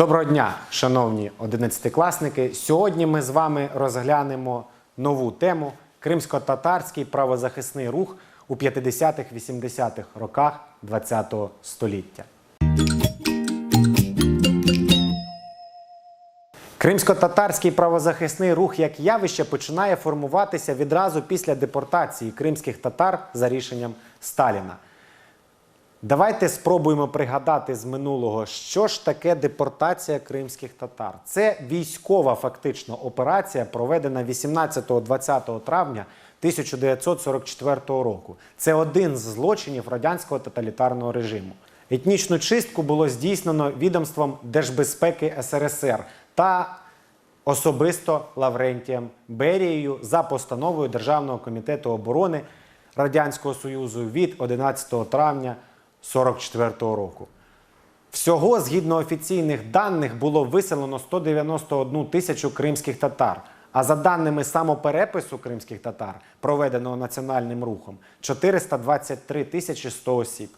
Доброго дня, шановні одинадцятикласники. Сьогодні ми з вами розглянемо нову тему Кримсько-татарський правозахисний рух у 50-80-х роках ХХ століття. Кримсько-татарський правозахисний рух як явище починає формуватися відразу після депортації кримських татар за рішенням Сталіна. Давайте спробуємо пригадати з минулого, що ж таке депортація кримських татар. Це військова фактично операція, проведена 18-20 травня 1944 року. Це один з злочинів радянського тоталітарного режиму. Етнічну чистку було здійснено відомством Держбезпеки СРСР та особисто Лаврентієм Берією за постановою Державного комітету оборони Радянського Союзу від 11 травня 1944 року. Всього, згідно офіційних даних, було виселено 191 тисячу кримських татар. А за даними самоперепису кримських татар, проведеного національним рухом, 423 тисячі 100 осіб.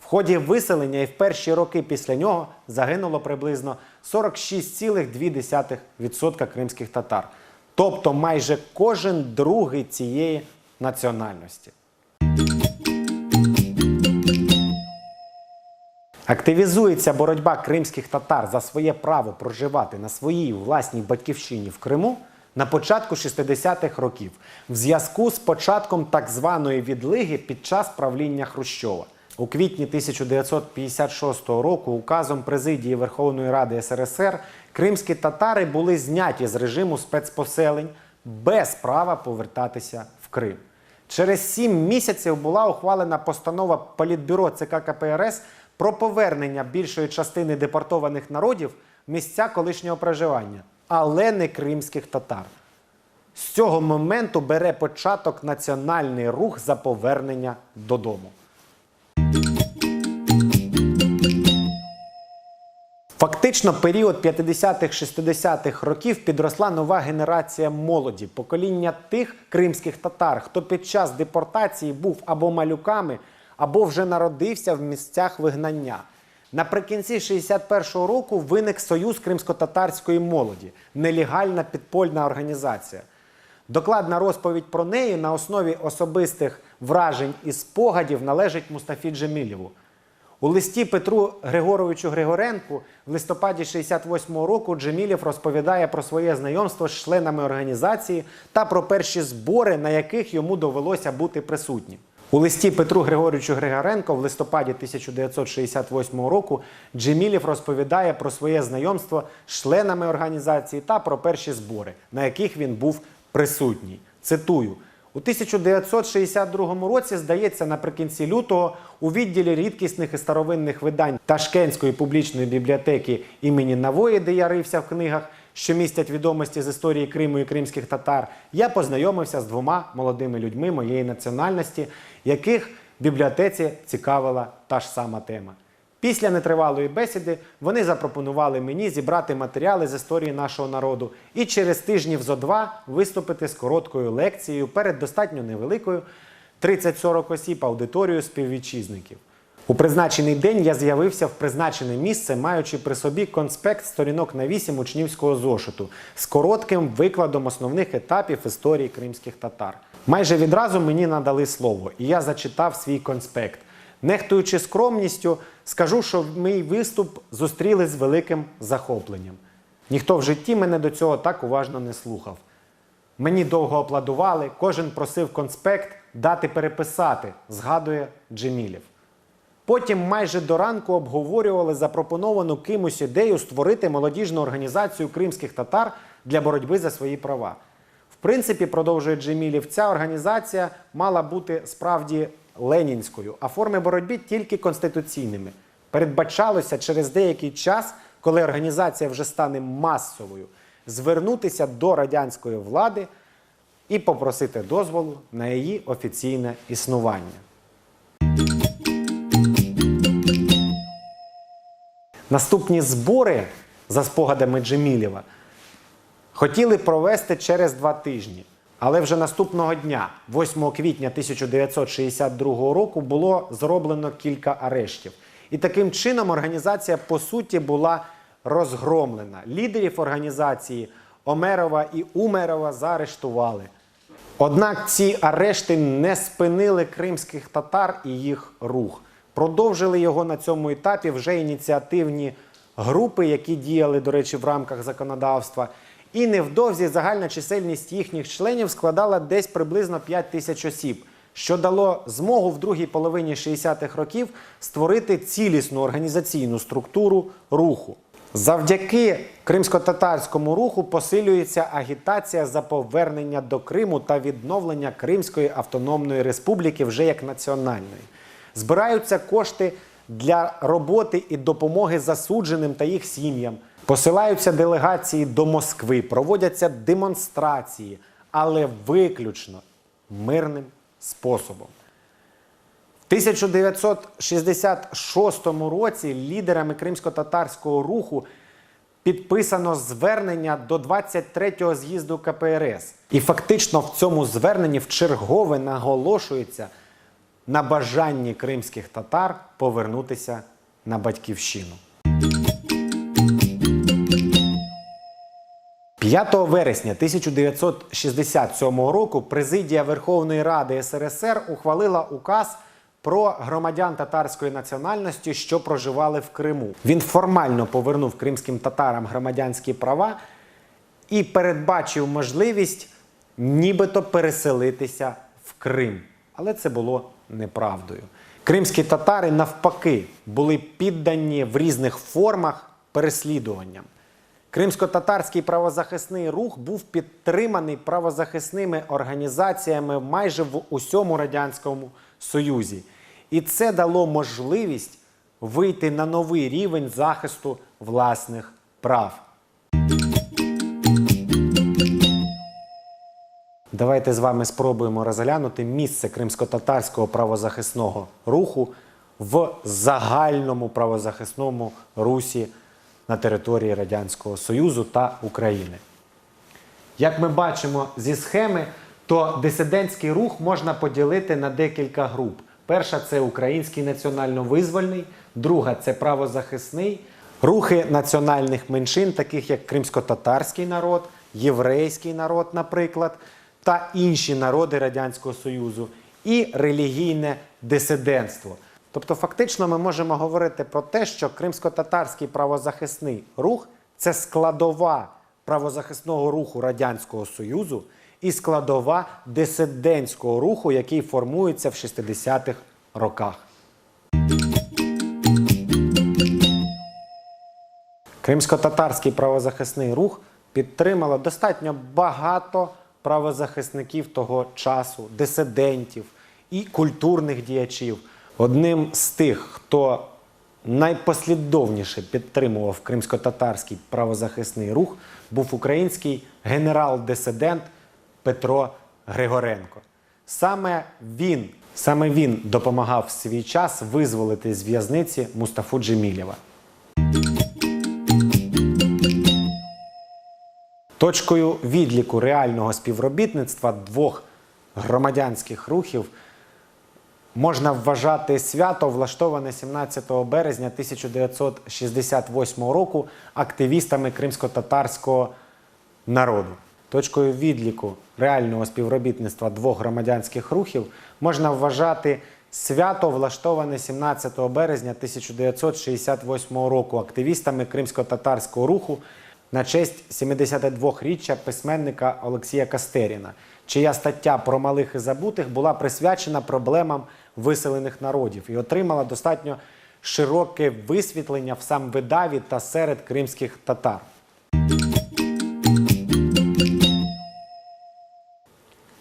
В ході виселення і в перші роки після нього загинуло приблизно 46,2% кримських татар. Тобто майже кожен другий цієї національності. Активізується боротьба кримських татар за своє право проживати на своїй власній батьківщині в Криму на початку 60-х років в зв'язку з початком так званої відлиги під час правління Хрущова. У квітні 1956 року указом президії Верховної Ради СРСР кримські татари були зняті з режиму спецпоселень без права повертатися в Крим. Через сім місяців була ухвалена постанова Політбюро ЦК КПРС про повернення більшої частини депортованих народів місця колишнього проживання, але не кримських татар. З цього моменту бере початок національний рух за повернення додому. Фактично, період 50-х-60-х років підросла нова генерація молоді, покоління тих кримських татар, хто під час депортації був або малюками, або вже народився в місцях вигнання. Наприкінці 61-го року виник Союз кримсько-татарської молоді, нелегальна підпольна організація. Докладна розповідь про неї на основі особистих вражень і спогадів належить Мустафі Джемілєву. У листі Петру Григоровичу Григоренку в листопаді 68-го року Джемілєв розповідає про своє знайомство з членами організації та про перші збори, на яких йому довелося бути присутнім. У листі Петру Григоровичу Григоренко в листопаді 1968 року Джемілєв розповідає про своє знайомство з членами організації та про перші збори, на яких він був присутній. Цитую. У 1962 році, здається, наприкінці лютого у відділі рідкісних і старовинних видань Ташкентської публічної бібліотеки імені Навої, де я рився в книгах, що містять відомості з історії Криму і кримських татар, я познайомився з двома молодими людьми моєї національності, яких в бібліотеці цікавила та ж сама тема. Після нетривалої бесіди вони запропонували мені зібрати матеріали з історії нашого народу і через тижнів зо два виступити з короткою лекцією перед достатньо невеликою 30-40 осіб аудиторією співвітчизників. У призначений день я з'явився в призначене місце, маючи при собі конспект сторінок на 8 учнівського зошиту з коротким викладом основних етапів історії кримських татар. Майже відразу мені надали слово, і я зачитав свій конспект. Нехтуючи скромністю, скажу, що мій виступ зустріли з великим захопленням. Ніхто в житті мене до цього так уважно не слухав. Мені довго аплодували, кожен просив конспект дати переписати, згадує Джемілєв. Потім майже до ранку обговорювали запропоновану кимось ідею створити молодіжну організацію кримських татар для боротьби за свої права. В принципі, продовжує Джемілів, ця організація мала бути справді ленінською, а форми боротьби тільки конституційними. Передбачалося через деякий час, коли організація вже стане масовою, звернутися до радянської влади і попросити дозволу на її офіційне існування. Наступні збори за спогадами Джемілєва хотіли провести через два тижні. Але вже наступного дня, 8 квітня 1962 року, було зроблено кілька арештів. І таким чином організація, по суті, була розгромлена. Лідерів організації Омерова і Умерова заарештували. Однак ці арешти не спинили кримських татар і їх рух. Продовжили його на цьому етапі вже ініціативні групи, які діяли, до речі, в рамках законодавства. І невдовзі загальна чисельність їхніх членів складала десь приблизно 5 тисяч осіб, що дало змогу в другій половині 60-х років створити цілісну організаційну структуру руху. Завдяки кримсько-татарському руху посилюється агітація за повернення до Криму та відновлення Кримської автономної республіки вже як національної. Збираються кошти для роботи і допомоги засудженим та їх сім'ям. Посилаються делегації до Москви, проводяться демонстрації, але виключно мирним способом. В 1966 році лідерами кримсько-татарського руху підписано звернення до 23-го з'їзду КПРС. І фактично в цьому зверненні вчергове наголошується на бажанні кримських татар повернутися на батьківщину. 5 вересня 1967 року президія Верховної Ради СРСР ухвалила указ про громадян татарської національності, що проживали в Криму. Він формально повернув кримським татарам громадянські права і передбачив можливість нібито переселитися в Крим. Але це було неправдою. Кримські татари, навпаки, були піддані в різних формах переслідуванням. Кримсько-татарський правозахисний рух був підтриманий правозахисними організаціями майже в усьому радянському союзі, і це дало можливість вийти на новий рівень захисту власних прав. Давайте з вами спробуємо розглянути місце кримсько-татарського правозахисного руху в загальному правозахисному русі на території Радянського Союзу та України. Як ми бачимо зі схеми, то дисидентський рух можна поділити на декілька груп. Перша це український національно-визвольний, друга це правозахисний, рухи національних меншин, таких як кримсько-татарський народ, єврейський народ, наприклад, та інші народи Радянського Союзу, і релігійне дисидентство. Тобто, фактично, ми можемо говорити про те, що кримсько-татарський правозахисний рух це складова правозахисного руху Радянського Союзу і складова дисидентського руху, який формується в 60-х роках. Кримсько-татарський правозахисний рух підтримало достатньо багато правозахисників того часу, дисидентів і культурних діячів. Одним з тих, хто найпослідовніше підтримував кримсько-татарський правозахисний рух, був український генерал-дисидент Петро Григоренко. Саме він, саме він допомагав в свій час визволити з в'язниці Мустафу Джемілєва. Точкою відліку реального співробітництва двох громадянських рухів можна вважати свято, влаштоване 17 березня 1968 року активістами кримсько-татарського народу. Точкою відліку реального співробітництва двох громадянських рухів можна вважати свято, влаштоване 17 березня 1968 року активістами кримсько-татарського руху на честь 72-річчя письменника Олексія Кастеріна, чия стаття про малих і забутих була присвячена проблемам виселених народів і отримала достатньо широке висвітлення в сам видаві та серед кримських татар.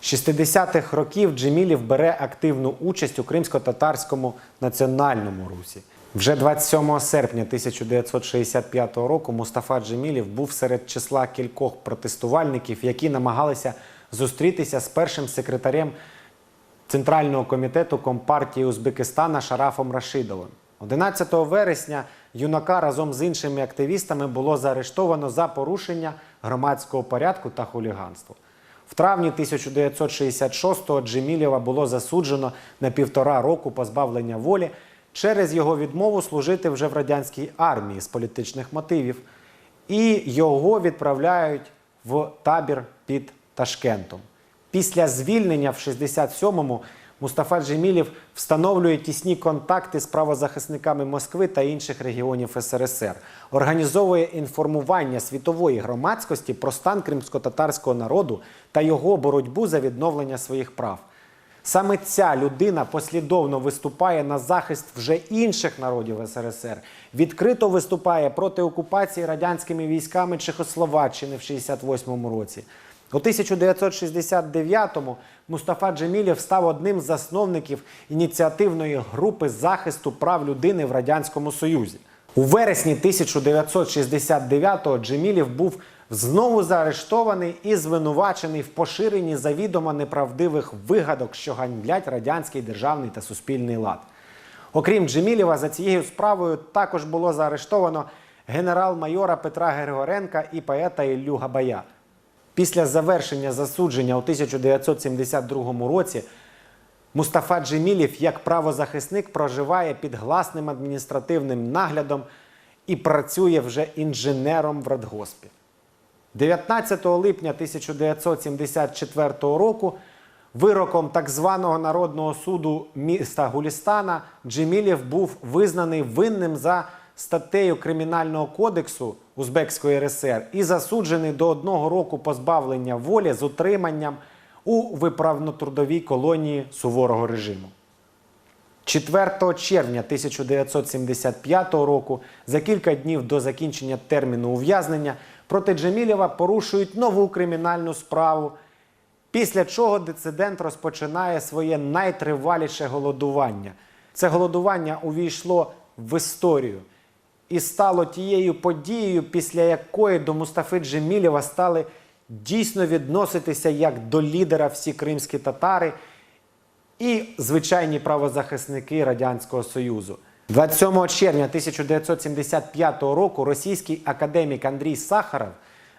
З 60-х років Джемілів бере активну участь у кримсько-татарському національному русі. Вже 27 серпня 1965 року Мустафа Джемілів був серед числа кількох протестувальників, які намагалися зустрітися з першим секретарем Центрального комітету Компартії Узбекистана Шарафом Рашидовим. 11 вересня юнака разом з іншими активістами було заарештовано за порушення громадського порядку та хуліганство. В травні 1966-го Джемілєва було засуджено на півтора року позбавлення волі через його відмову служити вже в радянській армії з політичних мотивів. І його відправляють в табір під Ташкентом. Після звільнення в 67-му Мустафа Джемілєв встановлює тісні контакти з правозахисниками Москви та інших регіонів СРСР, організовує інформування світової громадськості про стан кримсько-татарського народу та його боротьбу за відновлення своїх прав. Саме ця людина послідовно виступає на захист вже інших народів СРСР, відкрито виступає проти окупації радянськими військами Чехословаччини в 68 році. У 1969-му Мустафа Джемілєв став одним з засновників ініціативної групи захисту прав людини в Радянському Союзі. У вересні 1969-го Джемілєв був знову заарештований і звинувачений в поширенні завідомо неправдивих вигадок, що ганьблять радянський державний та суспільний лад. Окрім Джемілєва, за цією справою також було заарештовано генерал-майора Петра Григоренка і поета Іллю Габая. Після завершення засудження у 1972 році Мустафа Джемілєв як правозахисник проживає під гласним адміністративним наглядом і працює вже інженером в радгоспі. 19 липня 1974 року вироком так званого народного суду міста Гулістана Джемілєв був визнаний винним за статтею Кримінального кодексу Узбекської РСР і засуджений до одного року позбавлення волі з утриманням у виправно-трудовій колонії суворого режиму. 4 червня 1975 року, за кілька днів до закінчення терміну ув'язнення, проти Джемілєва порушують нову кримінальну справу. Після чого дисидент розпочинає своє найтриваліше голодування. Це голодування увійшло в історію і стало тією подією, після якої до Мустафи Джемілєва стали дійсно відноситися як до лідера всі кримські татари і звичайні правозахисники Радянського Союзу. 27 червня 1975 року російський академік Андрій Сахаров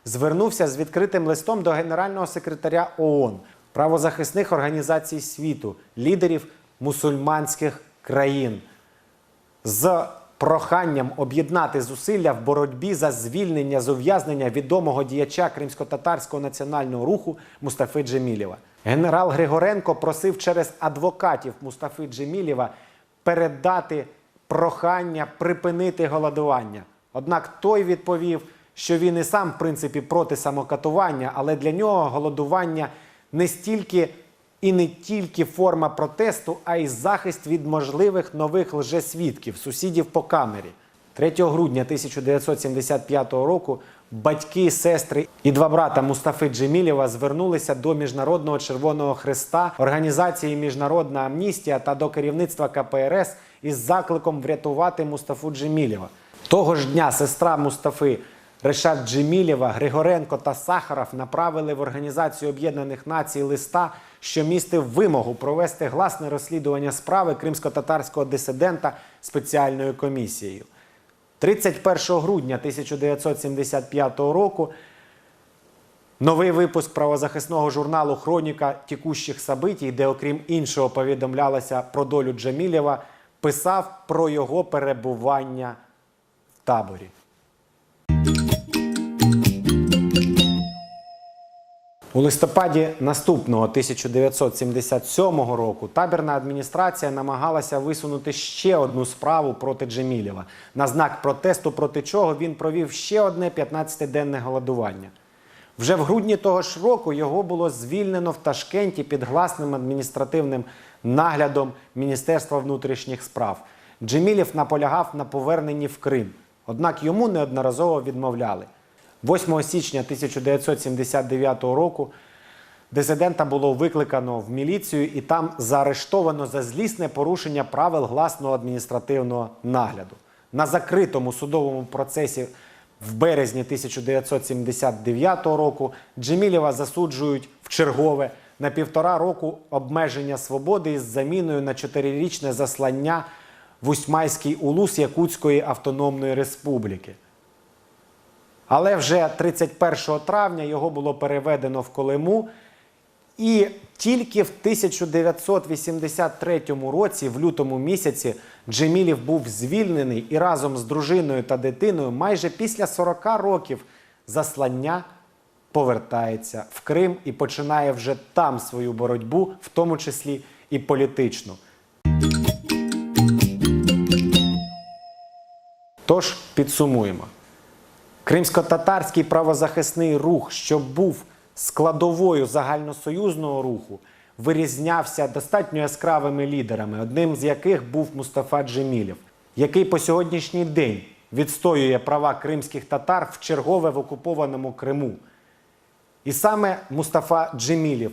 звернувся з відкритим листом до генерального секретаря ООН, правозахисних організацій світу, лідерів мусульманських країн з проханням об'єднати зусилля в боротьбі за звільнення з ув'язнення відомого діяча кримсько-татарського національного руху Мустафи Джемілєва. Генерал Григоренко просив через адвокатів Мустафи Джемілєва передати прохання припинити голодування. Однак той відповів, що він і сам, в принципі, проти самокатування, але для нього голодування не стільки і не тільки форма протесту, а й захист від можливих нових лжесвідків, сусідів по камері. 3 грудня 1975 року батьки, сестри і два брата Мустафи Джемілєва звернулися до Міжнародного Червоного Хреста, організації Міжнародна Амністія та до керівництва КПРС із закликом врятувати Мустафу Джемілєва. Того ж дня сестра Мустафи Решат Джемілєва, Григоренко та Сахаров направили в Організацію Об'єднаних Націй листа, що містив вимогу провести гласне розслідування справи кримсько-татарського дисидента спеціальною комісією. 31 грудня 1975 року новий випуск правозахисного журналу Хроніка тікущих событій, де, окрім іншого, повідомлялося про долю Джамілєва, писав про його перебування в таборі. У листопаді наступного 1977 року табірна адміністрація намагалася висунути ще одну справу проти Джемілєва, на знак протесту, проти чого він провів ще одне 15-денне голодування. Вже в грудні того ж року його було звільнено в Ташкенті під гласним адміністративним наглядом Міністерства внутрішніх справ. Джемілєв наполягав на поверненні в Крим, однак йому неодноразово відмовляли. 8 січня 1979 року дисидента було викликано в міліцію і там заарештовано за злісне порушення правил гласного адміністративного нагляду. На закритому судовому процесі в березні 1979 року Джемілєва засуджують в чергове на півтора року обмеження свободи із заміною на чотирирічне заслання в Усьмайський улус Якутської автономної республіки. Але вже 31 травня його було переведено в Колиму, І тільки в 1983 році, в лютому місяці, Джемілів був звільнений і разом з дружиною та дитиною майже після 40 років заслання повертається в Крим і починає вже там свою боротьбу, в тому числі і політичну. Тож підсумуємо. Кримсько-татарський правозахисний рух, що був складовою загальносоюзного руху, вирізнявся достатньо яскравими лідерами, одним з яких був Мустафа Джемілєв, який по сьогоднішній день відстоює права кримських татар в чергове в окупованому Криму. І саме Мустафа Джемілєв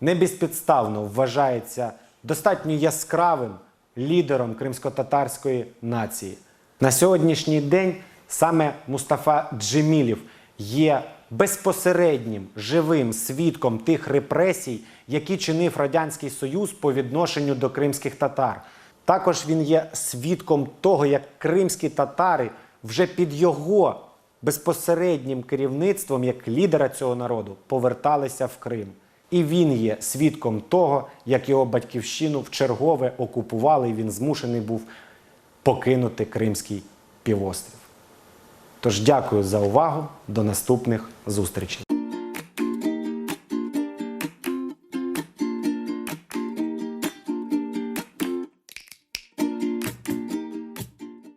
не безпідставно вважається достатньо яскравим лідером кримсько-татарської нації. На сьогоднішній день саме Мустафа Джемілєв є безпосереднім живим свідком тих репресій, які чинив Радянський Союз по відношенню до кримських татар. Також він є свідком того, як кримські татари вже під його безпосереднім керівництвом як лідера цього народу поверталися в Крим. І він є свідком того, як його батьківщину в чергове окупували, і він змушений був покинути Кримський півострів. Тож дякую за увагу. До наступних зустрічей.